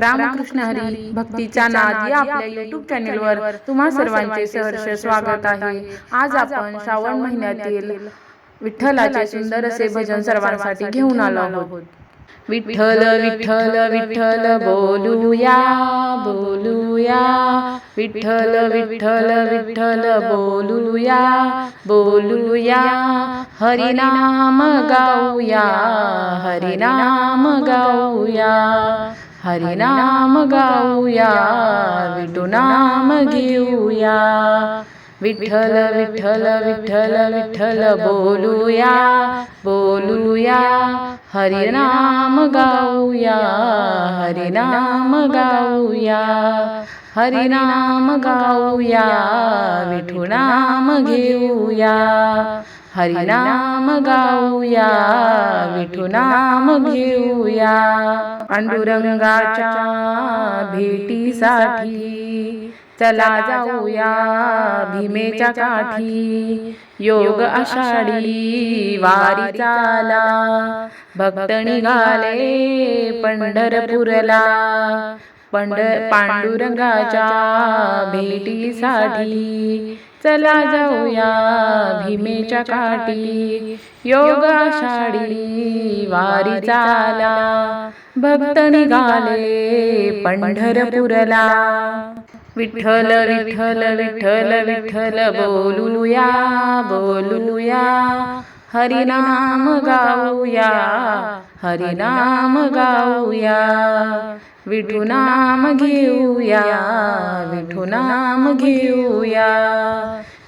रामकृष्ण हरी भक्तीचा नाद या आपल्या युट्यूब चॅनेलवर तुम्हा सर्वांचे सहर्ष स्वागत आहे. आज आपण श्रावण महिन्यातील विठ्ठलाचे सुंदर असे भजन सर्वांसाठी घेऊन आलो आहोत. विठ्ठल विठ्ठल विठ्ठल बोलूया बोलूया विठ्ठल विठ्ठल विठ्ठल बोलूया बोलूया. हरिनाम गाऊया हरिनाम गाऊया. हरिनाम गाऊया विठू नाम घेऊया. विठ्ठल विठ्ठल विठ्ठल विठ्ठल बोलूया बोलूया. हरिनाम गाऊया हरिनाम गाऊया. हरिनाम गाऊया विठू नाम घेऊया. हरिनाम गाऊया विठू नाम घेऊया. पांडुरंगाच्या भेटीसाठी चला जाऊया भीमेच्या काठी. योग आषाढी वारी चाला भक्त निघाले पंढरपूरला. पंड पांडुरंगाच्या भेटीसाठी चला जाऊया भीमेच्या काठी. योगा आषाढी वारी चाला. भक्त निघाले पंढरपुरला. विठ्ठल विठ्ठल विठ्ठल विठ्ठल बोलूया बोलूया. हरिनाम गाऊया हरिनाम गाऊया. विठू नाम घेऊया विठू नाम घेऊया.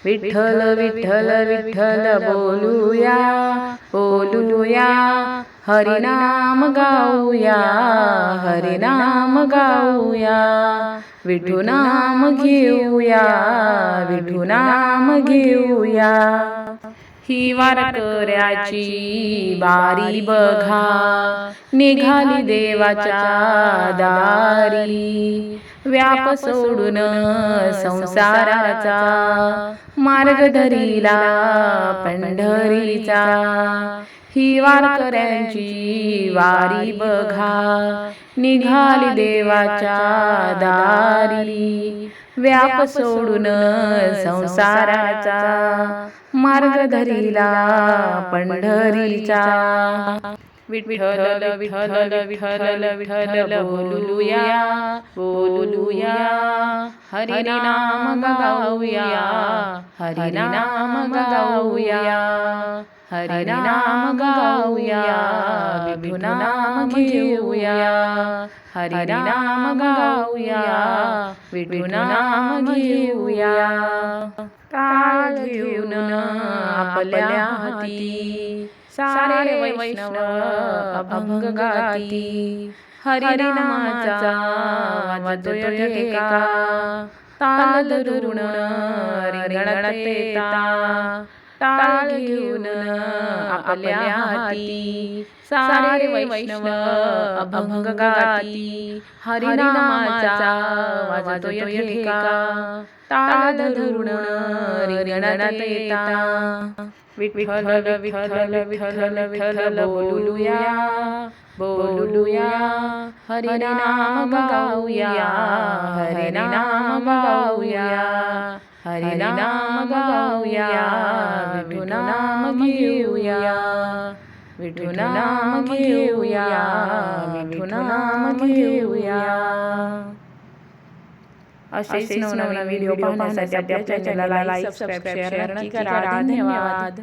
विठ्ठल विठ्ठल विठ्ठल बोलूया बोलूया हरिनाम गाऊया हरिनाम गाऊया. विठू नाम घेऊया विठू नाम घेऊया. ही वारकऱ्याची बारी बघा. निघाली देवाच्या दारी. व्याप सोडून संसाराचा मार्ग धरीला पंढरीचा. ही वारकऱ्यांची वारी बघा. निघाली देवाच्या दारी. व्याप सोडून संसाराचा मार्ग धरिला पंढरीचा विठ्ठल विठ्ठल विठ्ठल विठ्ठल बोलूया बोलूया. हरिनाम गाऊया हरिनाम गाऊया. हरिनाम गाऊया विठू नाम घेऊया हरिनाम गाऊया विठू नाम घेऊया. काळ घेऊन आपल्या हाती सारे वैष्णव अभंग गाती हरिनामाचा वाजतोय ठेका ताल धरून रिंगणात येता टाळ घेऊन आपल्या हाती सारे वैष्णव अभंग गाती हरिनामाचा वाजतोय ठेका टाळ धरून रिंगणात येता. विठ्ठल विठ्ठल विठ्ठल विठ्ठल बोलूया. बोलूया. हरिनाम गाऊया. हरिनाम गाऊया. हरिनाम गाऊया विठू नाम घेऊया विठू नाम घेऊया विठू नाम घेऊया. असेच नवनवीन व्हिडिओ पाहण्यासाठी आपल्या चॅनलला लाईक सबस्क्राईब शेअर नक्की करा. धन्यवाद.